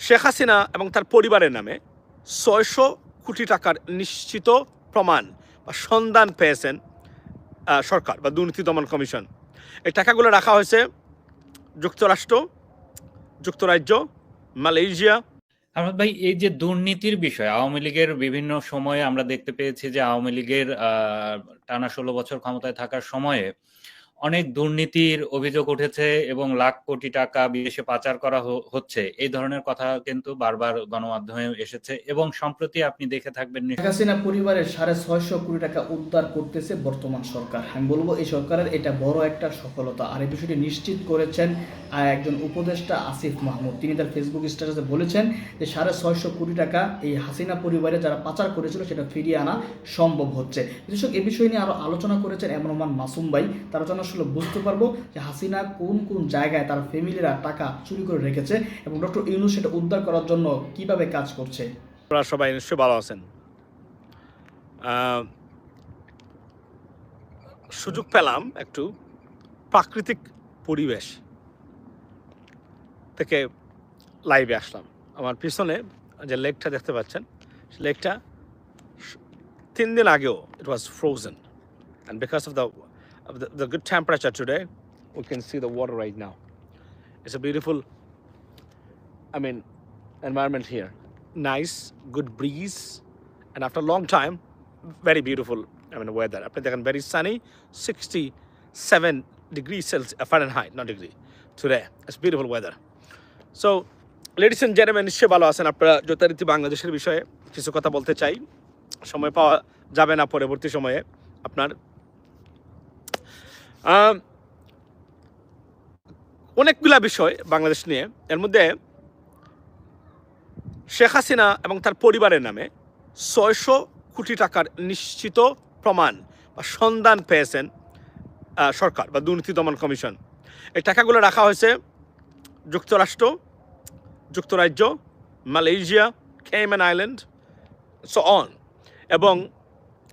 শেখ হাসিনা এবং তার পরিবারের নামে ছয়শো কোটি টাকার নিশ্চিত প্রমাণ বা সন্ধান পেয়েছেন সরকার বা দুর্নীতি দমন কমিশন। এই টাকাগুলো রাখা হয়েছে যুক্তরাষ্ট্র, যুক্তরাজ্য, মালয়েশিয়া। আহমদ ভাই, এই যে দুর্নীতির বিষয়, আওয়ামী লীগের বিভিন্ন সময়ে আমরা দেখতে পেয়েছি যে আওয়ামী লীগের টানা ষোলো বছর ক্ষমতায় থাকার সময়ে অনেক দুর্নীতির অভিযোগ উঠেছে এবং লাখ কোটি টাকা বিদেশে পাচার করা হচ্ছে। এই ধরনের কথা কিন্তু বারবার গণমাধ্যমে এসেছে এবং সম্প্রতি আপনি দেখে থাকবেন হাসিনা পরিবারের সাড়ে ছয়শো কোটি টাকা উদ্ধার করতেছে বর্তমান সরকার। আমি বলব, এই সরকারের এটা বড় একটা সফলতা। আর এই বিষয়টি নিশ্চিত করেছেন একজন উপদেষ্টা আসিফ মাহমুদ। তিনি তার ফেসবুক স্ট্যাটাসে বলেছেন যে সাড়ে ছয়শো কোটি টাকা এই হাসিনা পরিবারে যারা পাচার করেছিল সেটা ফিরিয়ে আনা সম্ভব হচ্ছে। বিশেষক এ বিষয় নিয়ে আরও আলোচনা করেছেন এমন মাসুম ভাই। তার জন্য আসলে বুঝতে পারব যে হাসিনা কোন কোন জায়গায় তার ফ্যামিলিরা টাকা চুরি করে রেখেছে এবং ডক্টর ইউনুস সেটা উদ্ধার করার জন্য কীভাবে কাজ করছে? আপনারা সবাই নিশ্চয়ই ভালো আছেন। সুযোগ পেলাম একটু প্রাকৃতিক পরিবেশ থেকে লাইভে আসলাম। আমার পিছনে যে লেকটা দেখতে পাচ্ছেন লেকটা তিন দিন আগেও it was frozen and because of the of the, the good temperature today, we can see the water right now. It's a beautiful, I mean, environment here. Nice, good breeze, and after a long time, very beautiful. I mean, weather. After they very sunny, 67 degrees Celsius, uh, Fahrenheit, not degree. Today, it's beautiful weather. So, ladies and gentlemen, নিশ্চয়ই ভালো আছেন আপনারা যথারীতি বাংলাদেশের বিষয়ে কিছু কথা বলতে চাই সময় পাওয়া যাবে না পরবর্তী সময়ে আপনার অনেকগুলা বিষয় বাংলাদেশ নিয়ে। এর মধ্যে শেখ হাসিনা এবং তার পরিবারের নামে ছয়শো কোটি টাকার নিশ্চিত প্রমাণ বা সন্ধান পেয়েছেন সরকার বা দুর্নীতি দমন কমিশন। এই টাকাগুলো রাখা হয়েছে যুক্তরাষ্ট্র, যুক্তরাজ্য, Malaysia Cayman Island so on এবং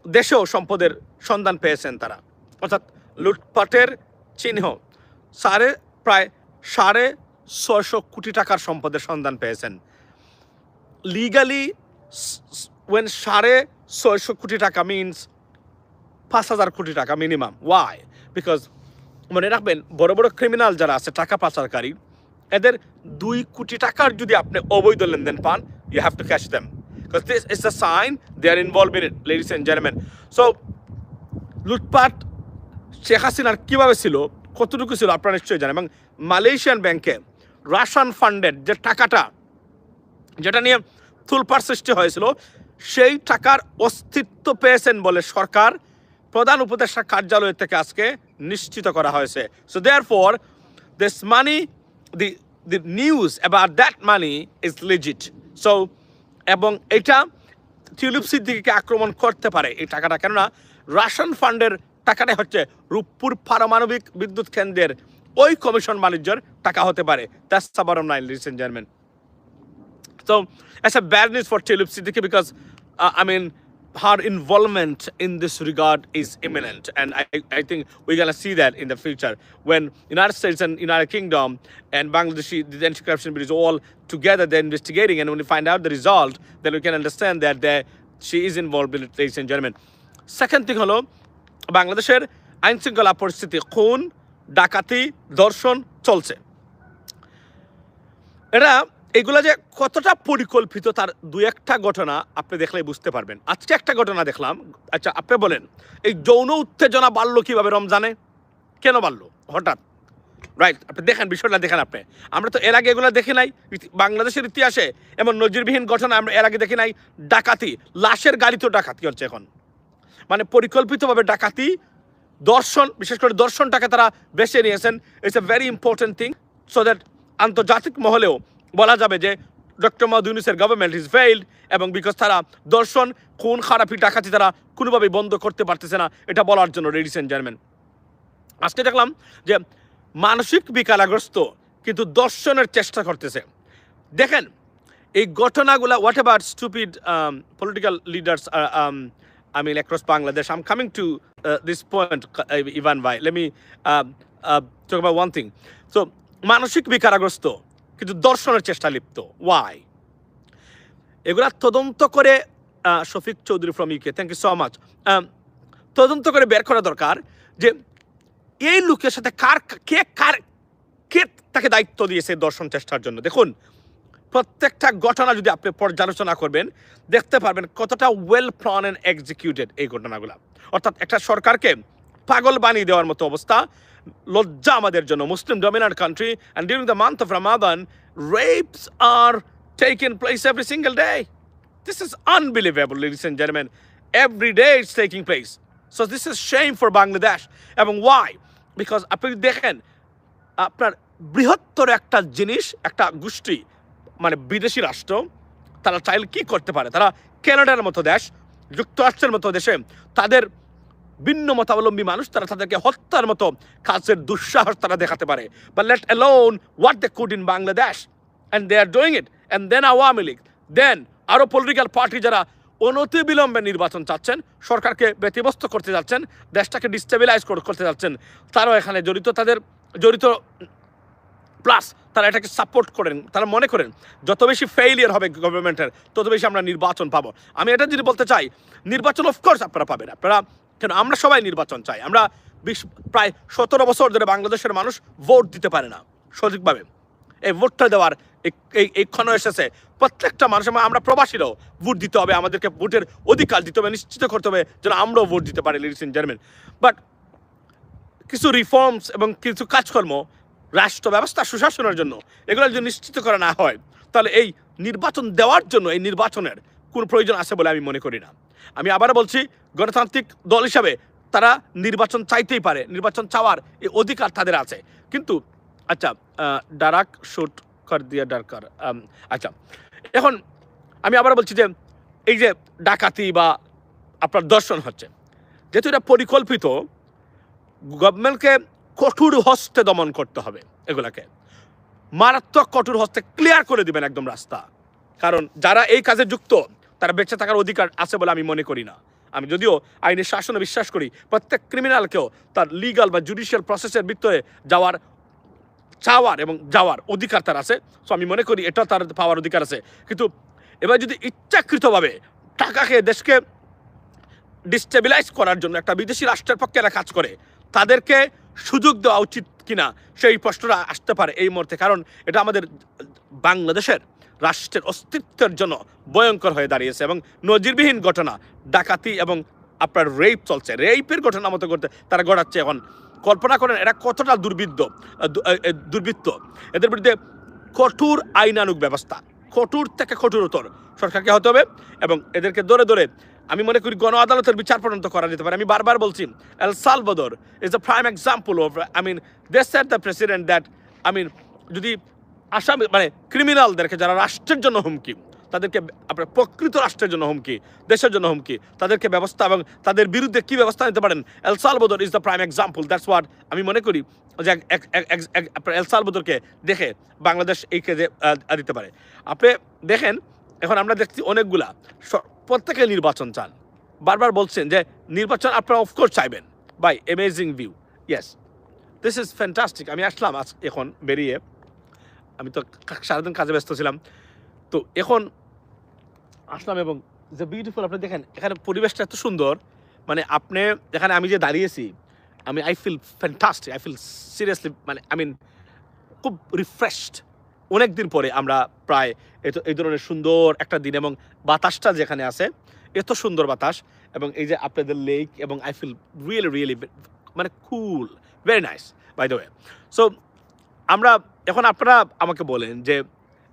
দেশেও সম্পদের সন্ধান পেয়েছেন তারা। অর্থাৎ লুটপাটের চিহ্ন। সাড়ে, প্রায় সাড়ে ছয়শো কোটি টাকার সম্পদের সন্ধান পেয়েছেন। লিগালি ওয়েন সাড়ে ছয়শো কোটি টাকা মিনস পাঁচ হাজার কোটি টাকা মিনিমাম ওয়াই বিকজ মনে রাখবেন, বড় বড় ক্রিমিনাল যারা আছে, টাকা পাচারকারী, এদের দুই কোটি টাকার যদি আপনি অবৈধ লেনদেন পান you have to catch them because this is the sign they are involve in it ladies and gentleman so লুটপাট শেখ হাসিনার কীভাবে ছিল, কতটুকু ছিল আপনারা নিশ্চয়ই জানেন। এবং মালয়েশিয়ান ব্যাংকে রাশান ফান্ডের যে টাকাটা, যেটা নিয়ে তুলপার সৃষ্টি হয়েছিল, সেই টাকার অস্তিত্ব পেয়েছেন বলে সরকার প্রধান উপদেষ্টা কার্যালয় থেকে আজকে নিশ্চিত করা হয়েছে। So therefore this money the the news about that money is legit so এবং এটা টিউলিপ সিদ্দিকিকে আক্রমণ করতে পারে এই টাকাটা। কেননা, রাশন ফান্ডের টাকাটাই হচ্ছে রূপপুর পারমাণবিক বিদ্যুৎ কেন্দ্রের ওই কমিশন বাণিজ্যের টাকা হতে পারে that's the bottom line ladies and gentleman it's a bad news for Tulip Siddiqui because, uh, I mean, her involvement in this regard is imminent. And I, I think we're going to see that in the future when United States and United Kingdom and Bangladesh, the anti-corruption bureau is all together, they're investigating. And when we find out the result, then we can understand that there, she is involved in it, ladies and gentlemen. Second thing হলো বাংলাদেশের আইন শৃঙ্খলা পরিস্থিতি খুন, ডাকাতি, ধর্ষণ চলছে। এটা এগুলা যে কতটা পরিকল্পিত তার দু একটা ঘটনা আপনি দেখলেই বুঝতে পারবেন। আজকে একটা ঘটনা দেখলাম। আচ্ছা আপনি বলেন, এই যৌন উত্তেজনা বাড়লো কীভাবে রমজানে? কেন বাড়লো? হঠাৎ। রাইট, আপনি দেখেন, বিষয়টা দেখেন আপনি। আমরা তো এর আগে এগুলো দেখি নাই। বাংলাদেশের ইতিহাসে এমন নজিরবিহীন ঘটনা আমরা এর আগে দেখি নাই। ডাকাতি, লাশের গাড়িতেও ডাকাতি হচ্ছে এখন। মানে পরিকল্পিতভাবে ডাকাতি, দর্শন, বিশেষ করে দর্শনটাকে তারা বেছে নিয়েছেন। It's a very important thing so that আন্তর্জাতিক মহলেও বলা যাবে যে ডক্টর মাহমুদ ইউনুসের গভর্নমেন্ট ইজ ফেইল্ড এবং বিকজ তারা দর্শন, খুন, খারাপি, ডাকাতি তারা কোনোভাবেই বন্ধ করতে পারতেছে না। এটা বলার জন্য রেডিস এন্ড জার্মেন আজকে দেখলাম যে মানসিক বিকারাগ্রস্ত কিন্তু দর্শনের চেষ্টা করতেছে। দেখেন, এই ঘটনাগুলা whatever stupid political leaders I mean, across Bangladesh. I'm coming to uh, this point, uh, Ivan Vai. Let me uh, uh, talk about one thing. So, মানসিক বিকারাগ্রস্ত কিন্তু দর্শনের চেষ্টা লিপ্ত ওয়াই এগুলা তদন্ত করে Shafiq Chowdhury from UK thank you so much তদন্ত করে বের করা দরকার যে এই লোকের সাথে কার কে কার কে তাকে দায়িত্ব দিয়েছে দর্শন চেষ্টার জন্য দেখুন প্রত্যেকটা ঘটনা যদি আপনি পর্যালোচনা করবেন দেখতে পারবেন কতটা ওয়েল প্ল্যান অ্যান্ড এক্সিকিউটেড এই ঘটনাগুলো অর্থাৎ একটা সরকারকে পাগল বানিয়ে দেওয়ার মতো অবস্থা লজ্জা আমাদের জন্য Muslim dominant country and during the month of Ramadan rapes are taken place every single day this is unbelievable, ladies and gentlemen. Every day it's taking place. So this is shame for Bangladesh. এবং why because আপনি দেখেন আপনার বৃহত্তর একটা জিনিস একটা গোষ্ঠী বিদেশি রাষ্ট্র, তারা চাইলে কি করতে পারে? তারা কানাডার মতো দেশ, যুক্তরাষ্ট্রের মতো দেশে তাদের ভিন্ন মতাবলম্বী মানুষ, তারা তাদেরকে হত্যার মতো কাজের দুঃসাহস তারা দেখাতে পারে। বা let alone what they could in Bangladesh and they are doing it and then Awami League then আরও পলিটিক্যাল পার্টি যারা অনতি বিলম্বে নির্বাচন চাচ্ছেন, সরকারকে ব্যতিব্যস্ত করতে যাচ্ছেন, দেশটাকে ডিস্টেবিলাইজ করতে যাচ্ছেন, তারাও এখানে জড়িত। তাদের জড়িত প্লাস তারা এটাকে সাপোর্ট করেন, তারা মনে করেন, যত বেশি ফেইলিয়ার হবে গভর্নমেন্টের তত বেশি আমরা নির্বাচন পাবো। আমি এটা যদি বলতে চাই, নির্বাচন অফকোর্স আপনারা পাবেন। আপনারা, কেন, আমরা সবাই নির্বাচন চাই। আমরা বিশ, প্রায় সতেরো বছর ধরে বাংলাদেশের মানুষ ভোট দিতে পারে না, সঠিকভাবে। এই ভোটটা দেওয়ার এই- ক্ষণ এসেছে। প্রত্যেকটা মানুষের আমরা প্রবাসীরাও ভোট দিতে হবে, আমাদেরকে ভোটের অধিকার দিতে হবে, নিশ্চিত করতে হবে যেন আমরাও ভোট দিতে পারি লিডিস ইন জার্মেন বাট কিছু রিফর্মস এবং কিছু কাজকর্ম রাষ্ট্র ব্যবস্থা সুশাসনের জন্য এগুলো যদি নিশ্চিত করা না হয়, তাহলে এই নির্বাচন দেওয়ার জন্য এই নির্বাচনের কোনো প্রয়োজন আছে বলে আমি মনে করি না। আমি আবার বলছি, গণতান্ত্রিক দল হিসাবে তারা নির্বাচন চাইতেই পারে, নির্বাচন চাওয়ার এই অধিকার তাদের আছে। কিন্তু আচ্ছা ডারাক শুট কর দিয়া ডারকার আচ্ছা এখন আমি আবার বলছি যে, এই যে ডাকাতি বা আপনার দর্শন হচ্ছে, যেহেতু এটা পরিকল্পিত, গভর্নমেন্টকে কঠোর হস্তে দমন করতে হবে এগুলাকে। মারাত্মক কঠোর হস্তে ক্লিয়ার করে দিবেন একদম রাস্তা। কারণ যারা এই কাজে যুক্ত, তারা বেঁচে থাকার অধিকার আছে বলে আমি মনে করি না। আমি যদিও আইনের শাসনে বিশ্বাস করি, প্রত্যেক ক্রিমিনালকেও তার লিগাল বা জুডিশিয়াল প্রসেসের ভিতরে যাওয়ার, চাওয়ার এবং যাওয়ার অধিকার তার আছে। সো আমি মনে করি এটা তার পাওয়ার অধিকার আছে। কিন্তু এবার যদি ইচ্ছাকৃতভাবে টাকা খেয়ে দেশকে ডিস্টেবিলাইজ করার জন্য একটা বিদেশি রাষ্ট্রের পক্ষে এরা কাজ করে, তাদেরকে সুযোগ দেওয়া উচিত কিনা সেই প্রশ্নটা আসতে পারে এই মুহূর্তে, কারণ এটা আমাদের বাংলাদেশের রাষ্ট্রের অস্তিত্বের জন্য ভয়ঙ্কর হয়ে দাঁড়িয়েছে এবং নজিরবিহীন ঘটনা, ডাকাতি এবং আপনার রেপ চলছে। রেপের ঘটনা মতো করতে তারা গড়াচ্ছে এখন। কল্পনা করেন এরা কতটা দুর্বৃত্ত দুর্বৃত্ত। এদের বিরুদ্ধে কঠোর আইনানুগ ব্যবস্থা, কঠোর থেকে কঠোরতর সরকারকে হতে হবে এবং এদেরকে ধরে ধরে আমি মনে করি গণ আদালতের বিচার পর্যন্ত করা যেতে পারে। আমি বারবার বলছি El Salvador is the prime example of I mean they set the president that I mean যদি আসামি মানে ক্রিমিনালদেরকে যারা রাষ্ট্রের জন্য হুমকি, তাদেরকে আপনার প্রকৃত রাষ্ট্রের জন্য হুমকি, দেশের জন্য হুমকি, তাদেরকে ব্যবস্থা এবং তাদের বিরুদ্ধে কী ব্যবস্থা নিতে পারেন El Salvador is the prime example that's what আমি মনে করি যে আপনার এল দেখে বাংলাদেশ এই কেজে দিতে পারে। আপনি দেখেন, এখন আমরা দেখছি অনেকগুলা প্রত্যেকে নির্বাচন চান। বারবার বলছেন যে, নির্বাচন আপনারা অফকোর্স চাইবেন। By amazing view yes this is fantastic আমি আসলাম আজ এখন বেরিয়ে। আমি তো সারাদিন কাজে ব্যস্ত ছিলাম। তো এখন আসলাম এবং যে বিউটিফুল আপনি দেখেন, এখানে পরিবেশটা এত সুন্দর। মানে আপনি, এখানে আমি যে দাঁড়িয়েছি, আমি I feel fantastic I feel seriously মানে আই মিন খুব রিফ্রেশড অনেক দিন পরে আমরা প্রায় এত এই ধরনের সুন্দর একটা দিন এবং বাতাসটা যেখানে আছে, এত সুন্দর বাতাস এবং এই যে আপনাদের লেক এবং আই ফিল রিয়েলি রিয়েলি মানে cool very nice by the way so আমরা এখন আপনারা আমাকে বলেন যে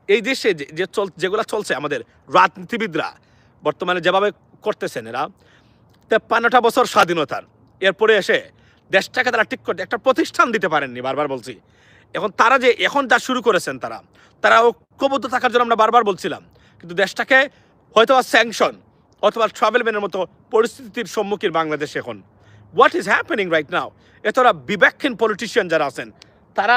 এই দেশে যে- চল যেগুলো চলছে আমাদের রাজনীতিবিদরা বর্তমানে যেভাবে করতেছেন এরা, তেপ্পান্নটা বছর স্বাধীনতার। এরপরে এসে দেশটাকে তারা ঠিক করতে একটা প্রতিষ্ঠান দিতে পারেননি, বারবার বলছি। এখন তারা যে এখন যা শুরু করেছেন তারা তারা ঐক্যবদ্ধ থাকার জন্য আমরা বারবার বলছিলাম, কিন্তু দেশটাকে হয়তো স্যাংশন অথবা ট্রাভেল ব্যানের মতো পরিস্থিতির সম্মুখীন বাংলাদেশ এখন। What is happening right now এতরা বিবেকহীন পলিটিশিয়ান যারা আছেন, তারা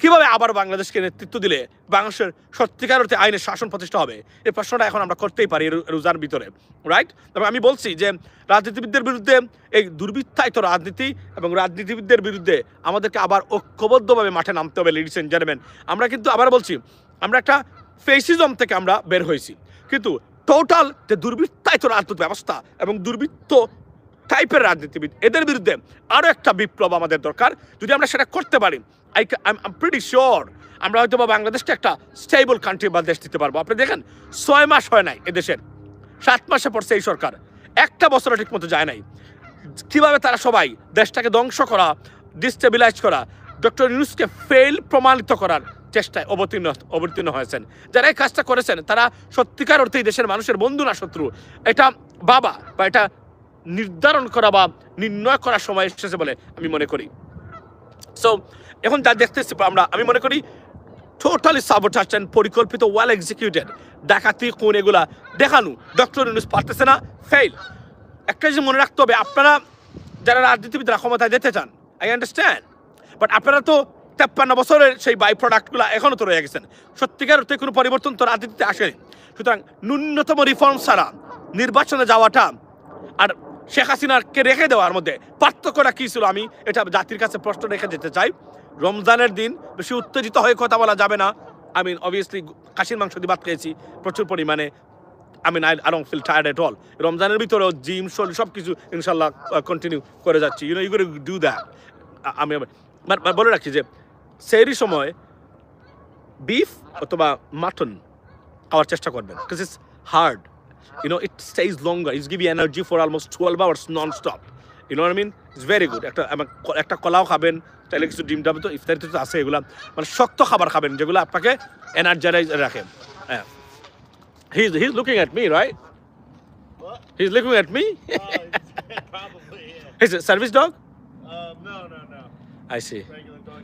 কীভাবে আবার বাংলাদেশকে নেতৃত্ব দিলে বাংলাদেশের সত্যিকার অর্থে আইনের শাসন প্রতিষ্ঠা হবে? এই প্রশ্নটা এখন আমরা করতেই পারি রোজার ভিতরে রাইট তবে আমি বলছি যে রাজনীতিবিদদের বিরুদ্ধে এই দুর্বৃত্তায়িত রাজনীতি এবং রাজনীতিবিদদের বিরুদ্ধে আমাদেরকে আবার ঐক্যবদ্ধভাবে মাঠে নামতে হবে লেডিস এন্ড জেন্টলম্যান আমরা কিন্তু আবার বলছি, আমরা একটা ফেসিজম থেকে আমরা বের হয়েছি। কিন্তু টোটাল যে দুর্বৃত্তায়িত রাজনীতি ব্যবস্থা এবং দুর্বৃত্ত টাইপের রাজনীতিবিদ। এদের বিরুদ্ধে আরও একটা বিপ্লব আমাদের দরকার। যদি আমরা সেটা করতে পারি I I am pretty sure আমরা হয়তো বা বাংলাদেশকে একটা স্টেবল কান্ট্রি বা দেশ দিতে পারব। আপনি দেখেন, ছয় মাস হয় নাই এদেশের সাত মাসে পড়ছে এই সরকার। একটা বছরও ঠিক মতো যায় নাই। কীভাবে তারা সবাই দেশটাকে ধ্বংস করা ডিস্টেবিলাইজ করা ডক্টর ইউনুসকে ফেল প্রমাণিত করার চেষ্টায় অবতীর্ণ অবতীর্ণ হয়েছেন। যারা এই কাজটা করেছেন, তারা সত্যিকার অর্থেই দেশের মানুষের বন্ধু না শত্রু। এটা বাবা বা এটা নির্ধারণ করা বা নির্ণয় করার সময় এসেছে বলে আমি মনে করি। সো এখন যা দেখতেছি আমরা, আমি মনে করি টোটালি সাবোটাস অ্যান্ড পরিকল্পিত ওয়েল এক্সিকিউটেড ডাকাতি কোন এগুলা দেখানো। ডক্টর ইউনুস পারতেছে না ফেল একটা জিনিস মনে রাখতে হবে, আপনারা যারা রাজনীতিবিদরা ক্ষমতায় যেতে চান আই আন্ডারস্ট্যান্ড বাট আপনারা তো তেপ্পান্ন বছরের সেই বাই প্রোডাক্টগুলো এখনও তো রয়ে গেছেন। সত্যিকার অর্থে কোনো পরিবর্তন তো রাজনীতিতে আসেনি। সুতরাং ন্যূনতম রিফর্ম ছাড়া নির্বাচনে যাওয়াটা আর শেখ হাসিনাকে রেখে দেওয়ার মধ্যে পার্থক্যটা কী ছিল আমি? এটা জাতির কাছে প্রশ্ন রেখে যেতে চাই। রমজানের দিন বেশি উত্তেজিত হয়ে কথা বলা যাবে না। আমি অবভিয়াসলি খাসির মাংস দিয়ে ভাত খেয়েছি, প্রচুর পরিমাণে আমি I don't feel tired at all রমজানের ভিতরেও জিম, শরীর সব কিছু ইনশাল্লাহ কন্টিনিউ করে যাচ্ছি। ইউনো ইউ ডু দ্যাট আমি বলে রাখি যে, সেই সময় বিফ অথবা মাটন খাওয়ার চেষ্টা করবেন because it's hard you know, it stays longer. It's give you energy for almost 12 hours non-stop. You know what I mean? It's very good. একটা একটা কলাও খাবেন তাহলে কিছু ডিম ডাবে তো ইফতারিতে তো আছে এগুলা মানে শক্ত খাবার খাবেন যেগুলো আপনাকে এনার্জাইজ রাখে হ্যাঁ He's, he's looking at me, right? What? He's looking at me? Oh, probably, yeah. He's a service dog? Um, no, no, no. I see.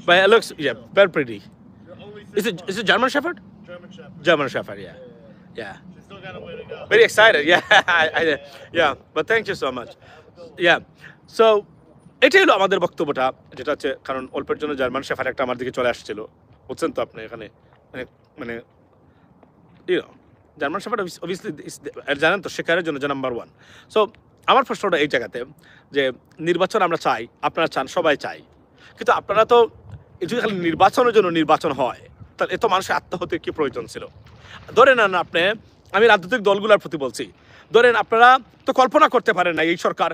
But it looks, yeah, very pretty. Is it, is it German Shepherd? German Shepherd. German Shepherd, yeah. Yeah. She's still got a way to go. Very excited, yeah. I, I, yeah, but thank you so much. Yeah. So, এটাই হলো আমাদের বক্তব্যটা যেটা হচ্ছে কারণ অল্পের জন্য German shepherd একটা আমার দিকে চলে আসছিল বুঝছেন তো আপনি এখানে মানে মানে জার্মান শেফার অবভিয়াসলি জানেন তো শেখারের জন্য যে নাম্বার ওয়ান সো আমার প্রশ্নটা এই জায়গাতে যে নির্বাচন আমরা চাই আপনারা চান সবাই চাই কিন্তু আপনারা তো যদি খালি নির্বাচনের জন্য নির্বাচন হয় তাহলে এত মানুষের আত্মহত্যা কি প্রয়োজন ছিল ধরে নেন আপনি আমি রাজনৈতিক দলগুলোর প্রতি বলছি। ধরেন আপনারা তো কল্পনা করতে পারেন না, এই সরকার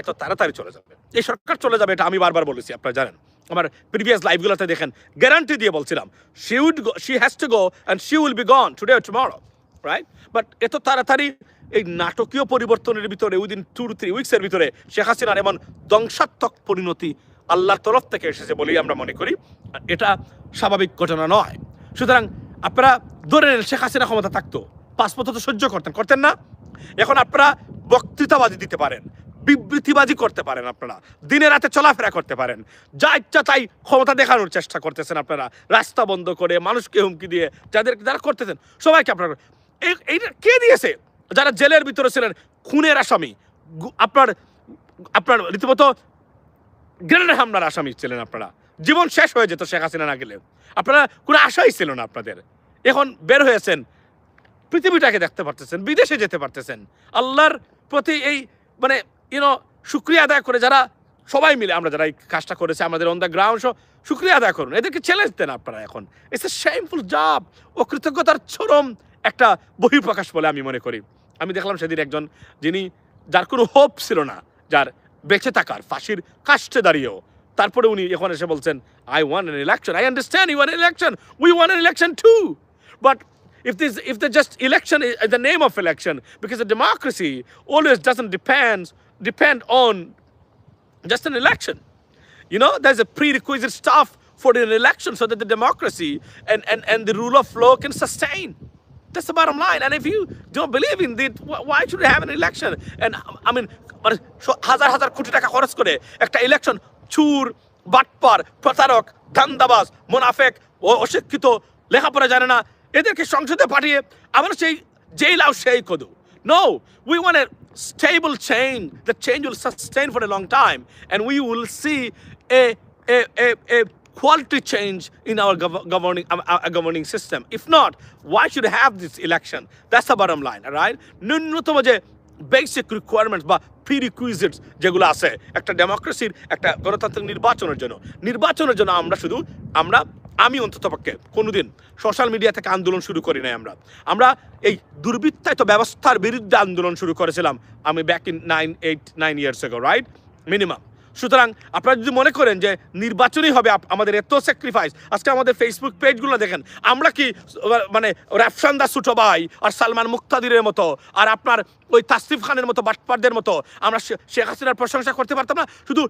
এত তাড়াতাড়ি চলে যাবে। এই সরকার চলে যাবে এটা আমি বারবার বলেছি, আপনারা জানেন। আমার প্রিভিয়াস লাইভগুলোতে দেখেন গ্যারান্টি দিয়ে বলছিলাম she would go she has to go and she will be gone today tomorrow right but এত তাড়াতাড়ি এই নাটকীয় পরিবর্তনের ভিতরে উইদিন টু টু থ্রি উইক্সের ভিতরে শেখ হাসিনার এমন ধ্বংসাত্মক পরিণতি আল্লাহর তরফ থেকে এসেছে বলেই আমরা মনে করি। এটা স্বাভাবিক ঘটনা নয়। সুতরাং আপনারা ধরে নেন শেখ হাসিনা ক্ষমতা থাকতো। পাসপোর্ট তো সহ্য করতেন করতেন না। এখন আপনারা বক্তৃতাবাজি দিতে পারেন, বিবৃতিবাজি করতে পারেন আপনারা, দিনে রাতে চলাফেরা করতে পারেন। যা ইচ্ছা তাই ক্ষমতা দেখানোর চেষ্টা করতেছেন আপনারা, রাস্তা বন্ধ করে মানুষকে হুমকি দিয়ে যাদের যারা করতেছেন, সবাইকে আপনারা এই- এইটা কে দিয়েছে? যারা জেলের ভিতরে ছিলেন, খুনের আসামি আপনার আপনার রীতিমতো গ্রেনেড হামলার আসামি ছিলেন আপনারা। জীবন শেষ হয়ে যেত শেখ হাসিনা না গেলে। আপনারা কোনো আশাই ছিল না আপনাদের। এখন বের হয়েছেন পৃথিবীটাকে দেখতে পারতেছেন, বিদেশে যেতে পারতেছেন। আল্লাহর প্রতি এই মানে ইউনো শুক্রিয়া আদায় করে যারা সবাই মিলে, আমরা যারা এই কাজটা করেছে, আমাদের অন দ্য গ্রাউন্ড সহ শুক্রিয়া আদায় করুন। এদেরকে চ্যালেঞ্জ দেন আপনারা এখন। ইটস এ শেমফুল জব ও কৃতজ্ঞতার চরম একটা বহিঃপ্রকাশ বলে আমি মনে করি। আমি দেখলাম সেদিন একজন, যিনি, যার কোনো হোপ ছিল না, যার বেঁচে থাকার, ফাঁসির কাষ্টে দাঁড়িয়েও। তারপরে উনি এখন এসে বলছেন I want an election I understand you want election we want election too but if this if the just election is the name of election because the democracy always doesn't depend depend on just an election you know there's a prerequisite stuff for an election so that the democracy and, and, and the rule of law can sustain that's the bottom line and if you don't believe in it wh- why should we have an election and i mean মানে স- হাজার হাজার কোটি টাকা খরচ করে একটা election চুর বাটপার প্রতারক ধান্দাবাজ মোনাফেক ও- অশিক্ষিত লেখাপড়া জানে না এদেরকে সংসদে পাঠিয়ে আবার সেই যেই লাউ সেই কদু। No we want a stable change the change will sustain for a long time and we will see a a quality change in our governing governing system if not why should have this election that's a bottom line right ন্যূনতম যে basic requirements বা ফি রিকুইজিটস যেগুলো আছে, একটা ডেমোক্রেসির একটা গণতান্ত্রিক নির্বাচনের জন্য। নির্বাচনের জন্য আমরা শুধু, আমরা আমি অন্ততপক্ষে কোনোদিন সোশ্যাল মিডিয়া থেকে আন্দোলন শুরু করি নাই আমরা। আমরা এই দুর্বৃত্তায়িত ব্যবস্থার বিরুদ্ধে আন্দোলন শুরু করেছিলাম, আমি back in nine eight nine years ago right minimum সুতরাং আপনারা যদি মনে করেন যে নির্বাচনই হবে আমাদের এত স্যাক্রিফাইস আজকে আমাদের ফেসবুক পেজগুলো দেখেন, আমরা কি মানে রাফসান্দা ছোট ভাই আর সালমান মুক্তাদিরের মতো, আর আপনার ওই তাসিফ খানের মতো, বাটপারদের মতো, আমরা শেখ হাসিনার প্রশংসা করতে পারতাম না। শুধু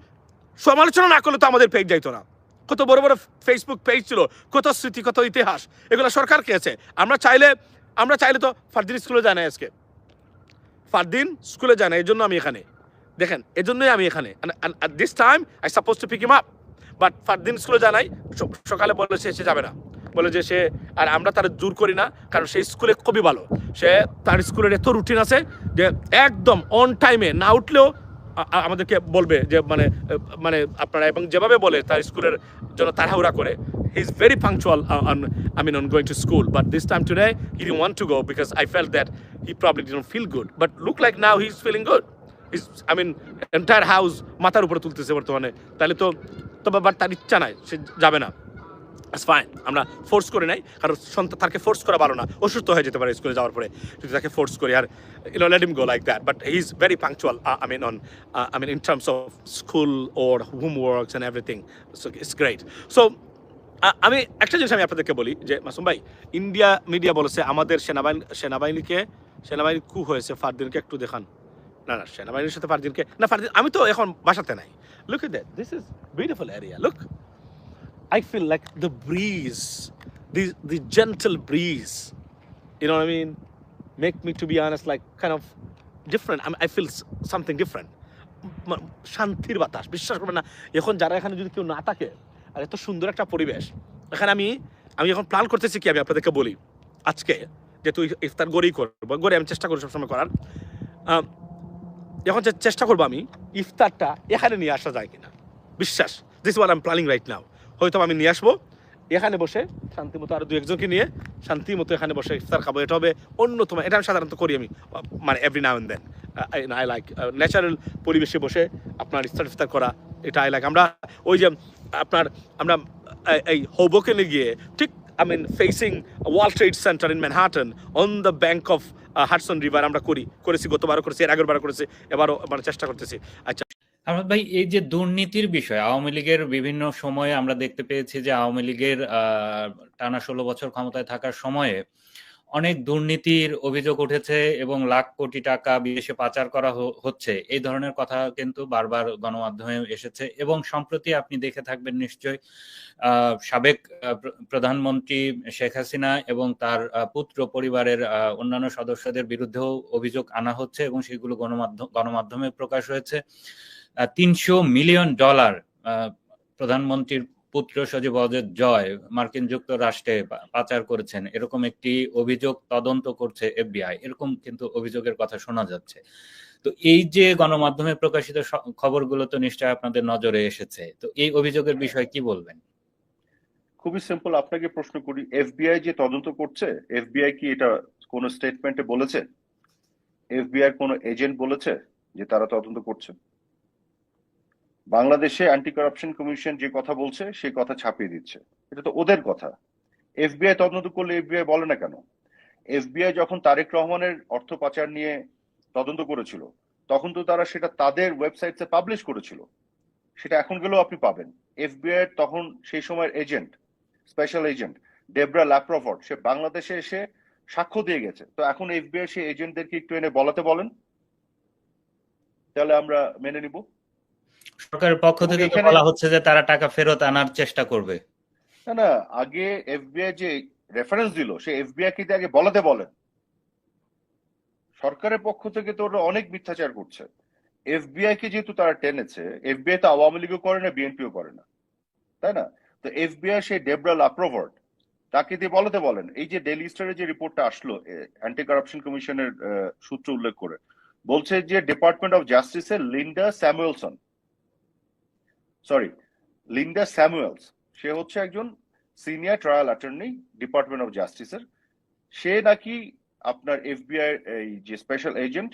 সমালোচনা না করলে তো আমাদের পেজ যাইতো না। কত বড় বড় ফেসবুক পেজ ছিল, কত স্মৃতি, কত ইতিহাস, এগুলো সরকার খেয়েছে। আমরা চাইলে আমরা চাইলে তো ফারদিন স্কুলে যায় না আজকে। ফারদিন স্কুলে যায় না এই জন্য আমি এখানে। দেখেন, এজন্যই আমি এখানে। This time I suppose to pick em up but Fardin স্কুলে জানাই সকালে বলে সে সে যাবে না। বলে যে সে, আর আমরা তার জোর করি না, কারণ সেই স্কুলে খুবই ভালো। সে তার স্কুলের এত রুটিন আছে যে একদম অন টাইমে না উঠলেও আমাদেরকে বলবে যে মানে মানে আপনারা এবং যেভাবে বলে তার স্কুলের জন্য তাড়াহুড়া করে। He is very punctual I mean on going to school but this time today he didn't want to go because I felt that he probably didn't feel good but look like now he is feeling good is I mean entire house মাথার উপরে তুলতেছে বর্তমানে। তাহলে তো তবে but তার ইচ্ছা নাই, সে যাবে না। ফাইন আমরা ফোর্স করে নাই। কারণ সন্তান তাকে ফোর্স করা ভালো না। অসুস্থ হয়ে যেতে পারে স্কুলে যাওয়ার পরে। যদি তাকে ফোর্স করি আর you let him go like that but he is very punctual I mean on I mean in terms of school or home works and everything so it's great so আমি একটা জিনিস আমি আপনাদেরকে বলি যে, মাসুম ভাই ইন্ডিয়া মিডিয়া বলেছে, আমাদের সেনাবাহিনী, সেনাবাহিনীকে, সেনাবাহিনী কু হয়েছে, ফারদিনকে একটু দেখান। না না, সেনাবাহিনীর সাথে ফারদিনকে, না, ফারদিন, আমি তো এখন বাসাতে নাই। Look that this is beautiful area look I feel like the breeze, the the gentle breeze, you know what I mean, make me to be honest like kind of different. I, mean, I feel something different. শান্তির বাতাস বিশ্বাস করবেন না। এখন যারা এখানে যদি কেউ না থাকে আর এত সুন্দর একটা পরিবেশ এখানে আমি আমি এখন প্ল্যান করতেছি কি আমি আপনাদেরকে বলি। আজকে যেহেতু ইফ- ইফতার গড়েই করব গড়ে আমি চেষ্টা করি সবসময় করার। এখন চেষ্টা করব আমি ইফতারটা এখানে নিয়ে আসা যায় কিনা। বিশ্বাস this war am planning right now হয়তো আমি নিয়ে আসব। এখানে বসে শান্তি মতো আরও দু একজনকে নিয়ে শান্তি মতো এখানে বসে ইফতার খাব। এটা হবে অন্যতম, এটা আমি সাধারণত করি আমি মানে every now then I like natural পরিবেশে বসে আপনার ইফতার ইফতার করা, এটা আই লাইক আমরা ওই যে আপনার, আমরা, এই হোবোকেনে গিয়ে ঠিক I mean facing World Trade Center in Manhattan on the bank of Hudson River আমরা করি, করেছি, গতবারও করেছি, এর আগের বার করেছি, এবারও মানে চেষ্টা করতেছি। আচ্ছা। আহমদ ভাই এই যে দুর্নীতির বিষয় আওয়ামী লীগের বিভিন্ন সময়ে আমরা দেখতে পেয়েছি যে আওয়ামী লীগের টানা ষোলো বছর ক্ষমতায় থাকার সময়ে অনেক দুর্নীতির অভিযোগ উঠেছে এবং লাখ কোটি টাকা বিদেশে পাচার করা হচ্ছে। এই ধরনের কথা কিন্তু বারবার গণমাধ্যমে এসেছে এবং সম্প্রতি আপনি দেখে থাকবেন নিশ্চয়ই আহ, সাবেক প্র- প্রধানমন্ত্রী শেখ হাসিনা এবং তার পুত্র পরিবারের অন্যান্য সদস্যদের বিরুদ্ধেও অভিযোগ আনা হচ্ছে এবং সেগুলো গণমাধ্যম গণমাধ্যমে প্রকাশ হয়েছে। তিনশো মিলিয়ন ডলার প্রধানমন্ত্রীর পুত্র সজীব অজিত জয় মার্কিন যুক্তরাষ্ট্রে পাচার করেছেন। এরকম একটি অভিযোগ তদন্ত করছে এফবিআই। এরকম কিন্তু অভিযোগের কথা শোনা যাচ্ছে। তো এই যে গণমাধ্যমে প্রকাশিত খবরগুলো তো নিশ্চয়ই আপনাদের নজরে এসেছে। তো এই অভিযোগের বিষয়ে কি বলবেন? খুবই সিম্পল, আপনাকে প্রশ্ন করি, এফবিআই যে তদন্ত করছে, এফবিআই কি এটা কোন স্টেটমেন্টে বলেছে? এফবিআই কোন এজেন্ট বলেছে যে তারা তদন্ত করছে? বাংলাদেশে অ্যান্টি কারাপশন কমিশন যে কথা বলছে সেই কথা ছাপিয়ে দিচ্ছে। এটা তো ওদের কথা। এফবিআই তদন্ত করলে এফবিআই বলে না কেন? এফবিআই যখন তারেক রহমানের অর্থ পাচার নিয়ে তদন্ত করেছিল, তখন তো তারা সেটা তাদের ওয়েবসাইটে পাবলিশ করেছিল। সেটা এখন গেলেও আপনি পাবেন। এফবিআই তখন সেই সময়ের এজেন্ট স্পেশাল এজেন্ট ডেবরা ল্যাপ্রফর্ড সে বাংলাদেশে এসে সাক্ষ্য দিয়ে গেছে। তো এখন এফবিআই সেই এজেন্টদেরকে একটু এনে বলাতে বলেন। তাহলে আমরা মেনে নিব। সরকারের পক্ষ থেকে বলা হচ্ছে যে তারা টাকা ফেরত আনার চেষ্টা করবে। না না আগে এফবিআই যে রেফারেন্স দিল সে এফবিআই কে আগে বলাতে বলেন। সরকারের পক্ষ থেকে তো ওরা অনেক মিথ্যাচার করছে। এফবিআই কে যেহেতু তারা টেনেছে এফবিআই তো আওয়ামী লীগও করে না বিএনপিও করে না। তাই না? তো এফবিআই সেই ডেবরা লাপ্রোভার্ট তাকে দিয়ে বলাতে বলেন। এই যে ডেলি স্টারের যে রিপোর্টটা আসলো অ্যান্টি কারাপশন কমিশনের সূত্র উল্লেখ করে বলছে যে ডিপার্টমেন্ট অফ জাস্টিসের Linda Samuelson sorry Linda Samuels সে হচ্ছে একজন senior trial attorney department of জাস্টিসের সে নাকি আপনার এফবিআই এই যে স্পেশাল এজেন্ট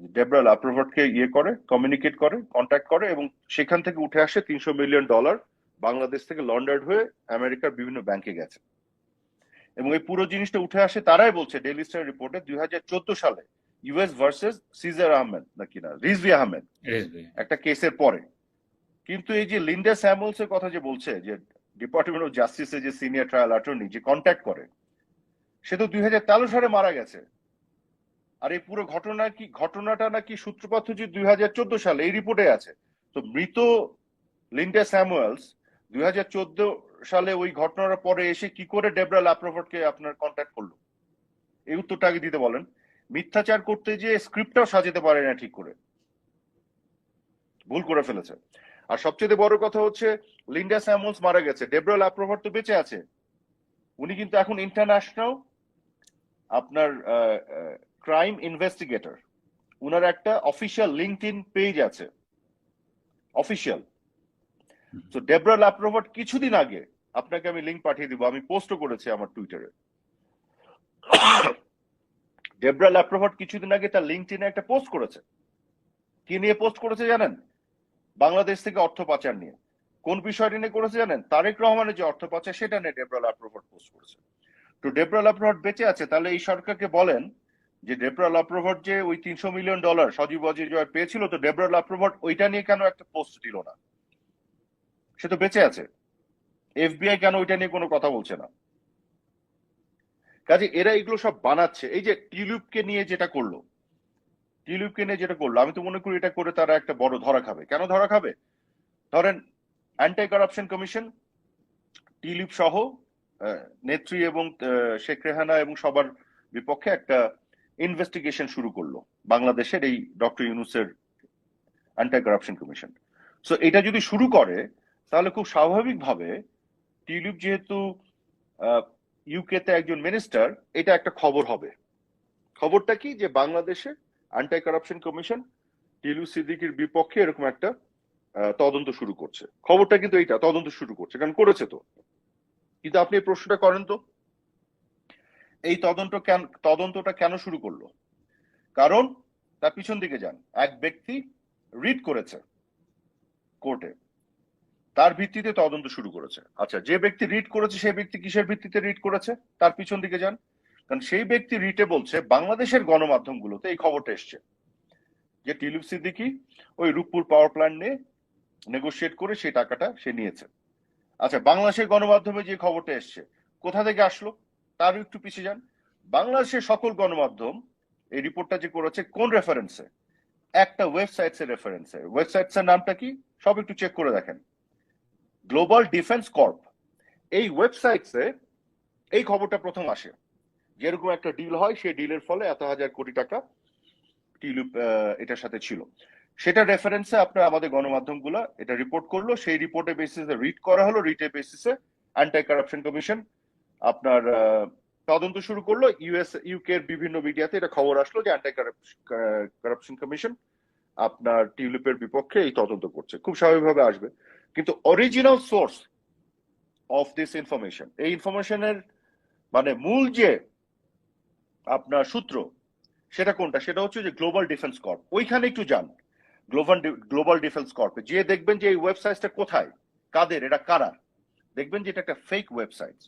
ডেবরাল আপ্রোভার্টকে ইয়ে করে কমিউনিকেট করে কন্ট্যাক্ট করে এবং সেখান থেকে উঠে আসে তিনশো মিলিয়ন ডলার বাংলাদেশ থেকে লন্ডার্ড হয়ে আমেরিকার বিভিন্ন ব্যাংকে গেছে। এবং এই পুরো জিনিসটা উঠে আসে তারাই বলছে ডেলি স্টার রিপোর্টে দুই হাজার চোদ্দ সালে ইউএস ভার্সেস সিজার আহমেদ নাকি না রিজভি আহমেদ। একটা কেসের পরে। কিন্তু এই যে লিন্ডা স্যামুয়েলস এর কথা যে বলছে, যে ডিপার্টমেন্ট অফ জাস্টিসের যে সিনিয়র ট্রায়াল অ্যাটর্নি যে কন্ট্যাক্ট করে, সে তো দুই সালে মারা গেছে। আর এই পুরো ঘটনা কি, ঘটনাটা নাকি সূত্রপাত হচ্ছে দুই সালে, এই রিপোর্টে আছে। তো মৃত লিন্ডা স্যামুয়েলস দুই হাজার চোদ্দ সালে ওই ঘটনার পরে এসে কি করে ডেবরা ল্যাপ্রোভটকে আপনার কন্ট্যাক্ট করল? এই উত্তরটা আগে দিতে বলেন। মিথ্যাচার করতে যে স্ক্রিপ্টটাও সাজাতে পারে না ঠিক করে। ভুল করে ফেলেছে। আর সবচেয়ে বড় কথা হচ্ছে, লিন্ডা স্যামুয়েলস মারা গেছে। ডেবরা ল্যাপ্রোভট তো বেঁচে আছে। উনি কিন্তু এখন ইন্টারন্যাশনাল আপনার ক্রাইম ইনভেস্টিগেটর উনার একটা অফিসিয়াল লিঙ্কড ইন পেজ আছে। অফিসিয়াল তো ডেবরা ল্যাপ্রোভট কিছুদিন আগে আপনাকে আমি লিঙ্ক পাঠিয়ে দিব। আমি পোস্টও করেছি আমার টুইটারে ডেবরা ল্যাপ্রোভট কিছুদিন আগে তার লিঙ্কড একটা পোস্ট করেছে। কি নিয়ে পোস্ট করেছে জানেন? বাংলাদেশ থেকে অর্থ পাচার নিয়ে। কোন বিষয়টি নিয়ে করেছে জানেন? তারেক রহমানের যে অর্থ পাচার, সেটা নিয়ে ডেবরা ল্যাপ্রোভট পোস্ট করেছে। তো ডেবরা ল্যাপ্রোভট বেঁচে আছে, তাহলে এই সরকারকে বলেন যে ডেবরা ল্যাপ্রোভট যে ওই তিনশো মিলিয়ন ডলার সজীব অজির জয় পেয়েছিল, তো ডেবরা ল্যাপ্রোভট ওইটা নিয়ে কেন একটা পোস্ট দিল না? সে তো বেঁচে আছে। এফবিআই কেন ওইটা নিয়ে কোনো কথা বলছে না? কাজে এরা এগুলো সব বানাচ্ছে। এই যে টিউলিপকে নিয়ে যেটা করল টিউলিপকে নিয়ে যেটা করল, আমি তো মনে করি এটা করে তারা একটা বড় ধরা খাবে। কেন ধরা খাবে? ধরেন অ্যান্টি কারাপশন কমিশন টিলিপ সহ নেত্রী এবং শেখ রেহানা এবং সবার বিপক্ষে একটা ইনভেস্টিগেশন শুরু করল বাংলাদেশের এই ডক্টর ইউনুসের অ্যান্টি কারাপশন কমিশন সো এটা যদি শুরু করে, তাহলে খুব স্বাভাবিকভাবে টিউলিপ যেহেতু ইউকে তে একজন মিনিস্টার এটা একটা খবর হবে। খবরটা কি? যে বাংলাদেশে অ্যান্টি কারাপশন কমিশন টিলু সিদ্দিকির বিপক্ষে এরকম একটা তদন্ত শুরু করছে। খবরটা কিন্তু এইটা, তদন্ত শুরু করছে, কারণ করেছে তো। কিন্তু আপনি এই প্রশ্নটা করেন তো। এই তদন্ত কেন, তদন্তটা কেন শুরু করল? কারণ তার পিছন দিকে যান। এক ব্যক্তি রিড করেছে কোর্টে। তার ভিত্তিতে তদন্ত শুরু করেছে। আচ্ছা যে ব্যক্তি রিড করেছে, সেই ব্যক্তি কিসের ভিত্তিতে রিড করেছে? তার পিছন দিকে যান। কারণ সেই ব্যক্তি রিটে বলছে, বাংলাদেশের গণমাধ্যমগুলোতে এই খবরটা এসছে যে টিলুপ সিদ্দিকি ওই রূপপুর পাওয়ার প্ল্যান্ট নিয়ে নেগোশিয়েট করে সেই টাকাটা সে নিয়েছে। আচ্ছা বাংলাদেশের গণমাধ্যমে যে খবরটা এসছে, কোথা থেকে আসলো? তার একটু পিছিয়ে যান। বাংলাদেশের সকল গণমাধ্যম এই রিপোর্টটা যে করেছে, কোন রেফারেন্সে একটা ওয়েবসাইটস এর রেফারেন্সে ওয়েবসাইটস এর নামটা কি? সব একটু চেক করে দেখেন। গ্লোবাল ডিফেন্স কর্প এই ওয়েবসাইটসে এই খবরটা প্রথম আসে। যেরকম একটা ডিল হয়, সেই ডিলের ফলে এত হাজার কোটি টাকা টিলুপ এটার সাথে ছিল। সেটা রেফারেন্সে আপনার আমাদের গণমাধ্যমগুলো এটা রিপোর্ট করল। সেই রিপোর্টের বেসিসে রিড করা হলো। রিটের বেসিসে অ্যান্টি কারাপশন কমিশন আপনার তদন্ত শুরু করল। ইউএস ইউকে বিভিন্ন মিডিয়াতে এটা খবর আসলো যে অ্যান্টি কারাপশন কমিশন আপনার টিউলিপের বিপক্ষে এই তদন্ত করছে। খুব স্বাভাবিকভাবে আসবে। কিন্তু original source of this information এই ইনফরমেশনের মানে মূল যে আপনার সূত্র, সেটা কোনটা? সেটা হচ্ছে যে গ্লোবাল ডিফেন্স কর্প ওইখানে একটু যান। গ্লোবাল গ্লোবাল ডিফেন্স কর্পে যে দেখবেন যে এই ওয়েবসাইটটা কোথায়? কাদের? এটা কারা? দেখবেন যে এটা একটা ফেক ওয়েবসাইট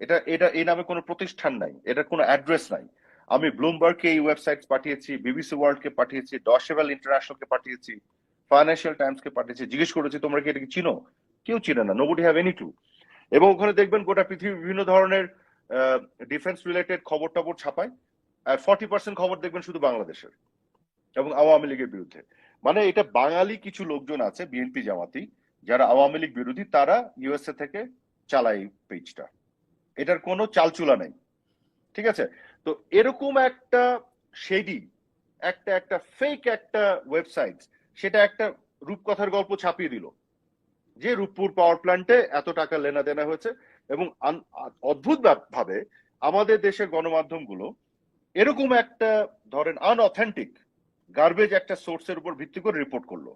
এটা এটা এই নামে কোনো প্রতিষ্ঠান নাই। এটার কোনো অ্যাড্রেস নাই। আমি ব্লুমবার্গকে এই ওয়েবসাইট পাঠিয়েছি বিবিসি ওয়ার্ল্ডকে পাঠিয়েছি ডশেভেল ইন্টারন্যাশনালকে পাঠিয়েছি ফাইন্যান্সিয়াল টাইমসকে পাঠিয়েছি। জিজ্ঞেস করেছি, তোমরা কি এটাকে চিনো? কেউ চিনে না। নোবডি হ্যাভ এনি টু এবং ওখানে দেখবেন গোটা পৃথিবীর বিভিন্ন ধরনের ডিফেন্স রিলেটেড খবর টবর ছাপায়, আর ফর্টি পার্সেন্ট খবর দেখবেন শুধু বাংলাদেশের এবং আওয়ামী লীগের বিরুদ্ধে। মানে এটা বাঙালি কিছু লোকজন আছে বিএনপি জামাতি, যারা আওয়ামী লীগ বিরোধী, তারা ইউএসএ থেকে চালায় পেজটা এটার কোনো চালচুলা নেই। ঠিক আছে? তো এরকম একটা শেডি একটা একটা ফেক একটা ওয়েবসাইট সেটা একটা রূপকথার গল্প ছাপিয়ে দিল। যে রূপপুর পাওয়ার প্ল্যান্টে এত টাকা লেনা দেনা হয়েছে এবং অদ্ভুত ভাবে আমাদের দেশের গণমাধ্যমগুলো এরকম একটা ধরেন আনঅথেন্টিক গার্বেজ একটা সোর্সের উপর ভিত্তি করে রিপোর্ট করল।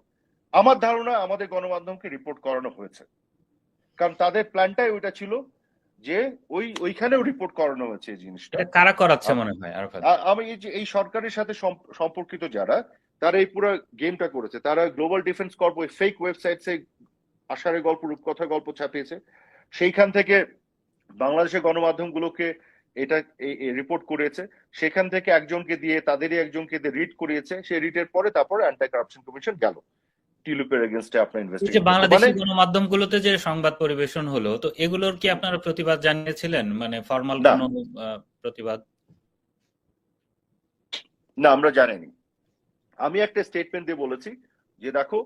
আমার ধারণা আমাদের গণমাধ্যমকে রিপোর্ট করানো হয়েছে। কারণ তাদের প্ল্যানটাই ওইটা ছিল যে ওই ওইখানেও রিপোর্ট করানো হয়েছে এই জিনিসটা। কারা করাচ্ছে মনে হয় আমি এই যে এই সরকারের সাথে সম্পর্কিত যারা তারা এই পুরো গেমটা করেছে। তারা গ্লোবাল ডিফেন্স কর্প ওই ফেক ওয়েবসাইটসে আষাঢ়ের গল্প রূপকথা গল্প ছাপিয়েছে। সেইখান থেকে বাংলাদেশের গণমাধ্যমগুলোকে এটা রিপোর্ট করিয়েছে সেখান থেকে একজনকে দিয়ে তাদেরই একজনকে রিড করিয়েছে। সেই রিটের পরে তারপরে অ্যান্টি কারাপশন কমিশন গেল। টিলুপের এগেনস্টে আপনার যে ইনভেস্টিগেশন বাংলাদেশি গণমাধ্যমগুলোতে যে সংবাদ পরিবেশন হলো তো এগুলোর কি আপনারা প্রতিবাদ জানিয়েছিলেন? মানে ফর্মাল। কোনো প্রতিবাদ? না আমরা জানিনি। আমি একটা স্টেটমেন্ট দিয়ে বলেছি যে দেখো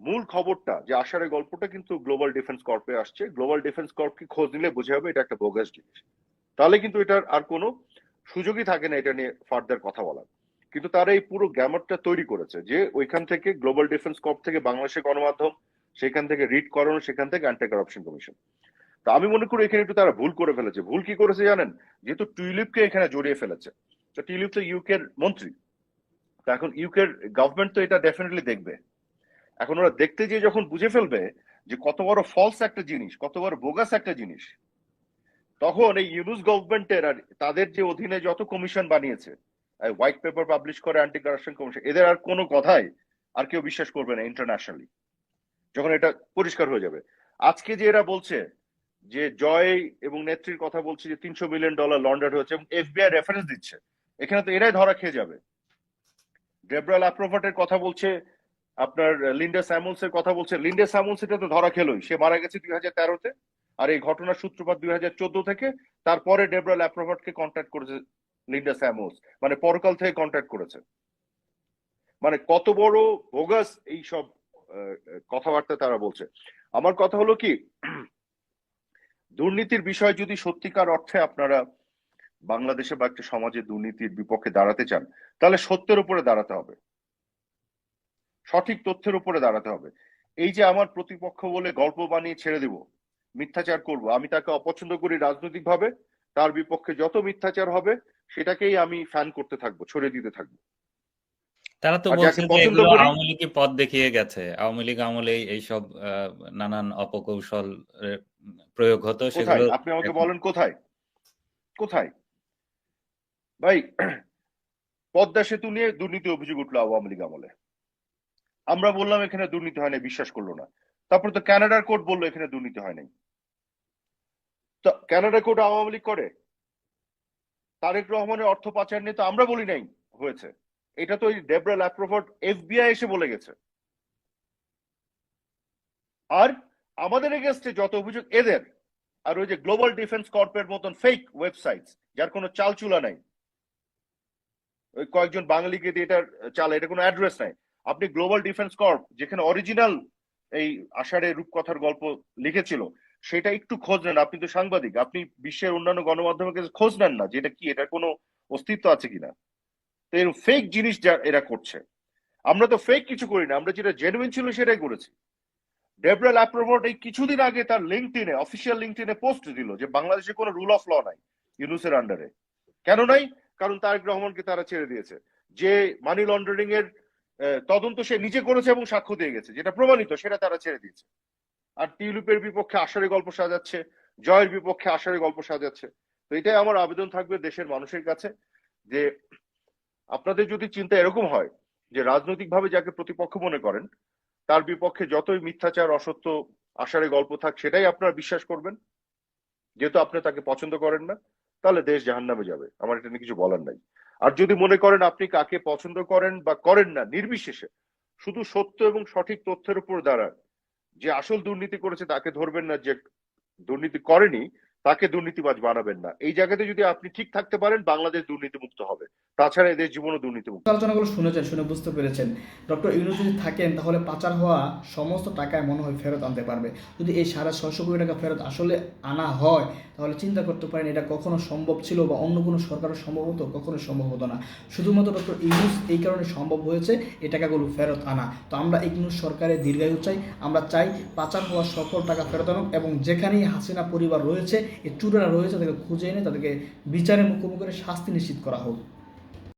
মূল খবরটা যে আষাঢ়ের গল্পটা কিন্তু গ্লোবাল ডিফেন্স কর্পে আসছে। গ্লোবাল ডিফেন্স কর্পকে খোঁজ নিলে বোঝা যাবে এটা একটা বোগাস জিনিস। তাহলে কিন্তু এটার আর কোনো সুযোগই থাকে না এটা নিয়ে ফার্দার কথা বলার। কিন্তু তারা এই পুরো গ্যামারটা তৈরি করেছে যে ওইখান থেকে গ্লোবাল ডিফেন্স কর্প থেকে বাংলাদেশের গণমাধ্যম, সেখান থেকে রিড করানো, সেখান থেকে অ্যান্টি কারাপশন কমিশন তো আমি মনে করি এখানে একটু তারা ভুল করে ফেলেছে। ভুল কি করেছে জানেন? যেহেতু টিউলিপকে এখানে জড়িয়ে ফেলেছে। তো টিউলিপ তো ইউকের মন্ত্রী। তো এখন ইউকের গভর্নমেন্ট তো এটা ডেফিনেটলি দেখবে। এখন ওরা দেখতে গিয়ে যখন বুঝে ফেলবে যে কত বড় ফলস একটা জিনিস, কত বড় বোগাস একটা জিনিস, তখন এই ইউনুস গভর্নমেন্টের আর তাদের যে অধীনে যত কমিশন বানিয়েছে হোয়াইট পেপার পাবলিশ করে অ্যান্টি কারাপশন কমিশন এদের আর কোনো কথাই আর কেউ বিশ্বাস করবে না ইন্টারন্যাশনালি যখন এটা পরিষ্কার হয়ে যাবে। আজকে যে এরা বলছে যে জয় এবং নেত্রীর কথা বলছে যে তিনশো মিলিয়ন ডলার লন্ডার হয়েছে এবং এফবিআই রেফারেন্স দিচ্ছে, এখানে তো এরাই ধরা খেয়ে যাবে। ডেব্রাল অ্যাপ্রোভাটের কথা বলছে আপনার লিন্ডা স্যামুলস এর কথা বলছে। লিন্ডা স্যামুলস এটা তো ধরা খেলোই। সে মারা গেছে দুই হাজার তেরোতে আর এই ঘটনার সূত্রপাত দুই হাজার চোদ্দ থেকে তারপরে ডেব্রাল অ্যাপ্রোভাটকে কন্ট্যাক্ট করেছে লিন্ডা স্যামুলস। মানে পরকাল থেকে কন্ট্যাক্ট করেছে। মানে কত বড় বোগাস এই সব কথাবার্তা তারা বলছে। আমার কথা হলো কি, দুর্নীতির বিষয় যদি সত্যিকার অর্থে আপনারা বাংলাদেশে বা একটা সমাজে দুর্নীতির বিপক্ষে দাঁড়াতে চান, তাহলে সত্যের উপরে দাঁড়াতে হবে। সঠিক তথ্যের উপরে দাঁড়াতে হবে। এই যে আমার প্রতিপক্ষ বলে গল্প বানিয়ে ছেড়ে দিব মিথ্যাচার করব আমি তাকে অপছন্দ করি রাজনৈতিকভাবে তার বিপক্ষে যত মিথ্যাচার হবে সেটাকেই আমি ফ্যান করতে থাকব ছড়িয়ে দিতে থাকব। তারা তো বলছে যে এগুলো আওয়ামী লীগই পথ দেখিয়ে গেছে। আওয়ামী লীগ আমলে এইসব নানান অপকৌশল প্রয়োগ হতো সেগুলো আপনি আমাকে বলেন কোথায়? কোথায়? ভাই পদ্মা সেতু নিয়ে দুর্নীতি অভিযোগ উঠল আওয়ামী লীগ আমলে। আমরা বললাম এখানে দুর্নীতি হয় নাই, বিশ্বাস করল না। তারপর তো কানাডার কোর্ট বলল এখানে দুর্নীতি হয় নাই। তো কানাডা কোর্ট আওয়ামী লীগ করে? তারেক রহমানের অর্থ পাচার নিয়ে তো আমরা বলি নাই, হয়েছে। এটা তো ওই ডেবরা এফবিআই এসে বলে গেছে। আর আমাদের এগেস্টে যত অভিযোগ, এদের, আর ওই যে গ্লোবাল ডিফেন্স কর্পের মতন ফেক ওয়েবসাইটস যার কোনো চালচুলা নাই। ওই কয়েকজন বাঙালিকে দিয়ে এটার চাল, এটা কোনো অ্যাড্রেস নাই। আপনি গ্লোবাল ডিফেন্স কর্প যেখানে অরিজিনাল এই আষাঢ়ে রূপকথার গল্প লিখেছিল, সেটা একটু খোঁজ নেন। আপনি তো সাংবাদিক, আপনি বিশ্বের অন্যান্য গণমাধ্যমের কাছে খোঁজ নেন না যে এটা কি এটা কোনো অস্তিত্ব আছে কিনা। তো এর ফেক জিনিস যা এরা করছে। আমরা তো ফেক কিছু করি না, আমরা যেটা জেনুইন ছিল সেটাই করেছি। ডেবরা ল্যাপ্রোভোট এই কিছুদিন আগে তার লিঙ্কটিনে অফিসিয়াল লিঙ্কটিনে পোস্ট দিল যে বাংলাদেশে কোনো রুল অফ ল নাই ইউনুসের আন্ডারে কেন নাই? কারণ তারেক রহমানকে তারা ছেড়ে দিয়েছে। যে মানি লন্ডারিং এর তদন্ত সে নিজে করেছে এবং সাক্ষ্য দিয়ে গেছে। যেটা প্রমাণিত, সেটা তারা ছেড়ে দিয়েছে। আর টিউলিপের বিপক্ষে আষাঢ়ে গল্প সাজাচ্ছে, জয়ের বিপক্ষে আষাঢ়ে গল্প সাজাচ্ছে। তো এটাই আমার আবেদন থাকবে দেশের মানুষের কাছে, যে আপনাদের যদি চিন্তা এরকম হয়, যে রাজনৈতিকভাবে যাকে প্রতিপক্ষ মনে করেন, তার বিপক্ষে যতই মিথ্যাচার, অসত্য আষাঢ়ে গল্প থাক, সেটাই আপনারা বিশ্বাস করবেন। যেহেতু আপনি তাকে পছন্দ করেন না, তাহলে দেশ জাহান্নামে যাবে। আমার এটা নিয়ে কিছু বলার নাই। আর যদি মনে করেন আপনি কাকে পছন্দ করেন বা করেন না, নির্বিশেষে শুধু সত্য এবং সঠিক তথ্যের উপর দাঁড়ান। যে আসল দুর্নীতি করেছে তাকে ধরবেন না, যে দুর্নীতি করেনি তাকে দুর্নীতিবাজ বানাবেন না। এই জায়গাতে যদি আপনি ঠিক থাকতে পারেন, বাংলাদেশ দুর্নীতি মুক্ত হবে। তাছাড়া এদের জীবনও দুর্নীতি মুক্ত আলোচনাগুলো শুনেছেন, শুনে বুঝতে পেরেছেন। ডক্টর ইউনুস যদি থাকেন, তাহলে পাচার হওয়া সমস্ত টাকায় মনে হয় ফেরত আনতে পারবে। যদি এই সাড়ে ছয়শো কোটি টাকা ফেরত আসলে আনা হয়, তাহলে চিন্তা করতে পারেন, এটা কখনো সম্ভব ছিল বা অন্য কোনো সরকারের সম্ভব হতো, কখনো সম্ভব হতো না। শুধুমাত্র ডক্টর ইউনুস এই কারণে সম্ভব হয়েছে, এই টাকাগুলো ফেরত আনা। তো আমরা ইউনুস সরকারের দীর্ঘায়ু চাই। আমরা চাই পাচার হওয়া সকল টাকা ফেরত আনুক এবং যেখানেই হাসিনা পরিবার রয়েছে এই চুরেরা রয়েছে তাদেরকে খুঁজে এনে তাদেরকে বিচারের মুখোমুখি করে শাস্তি নিশ্চিত করা হোক।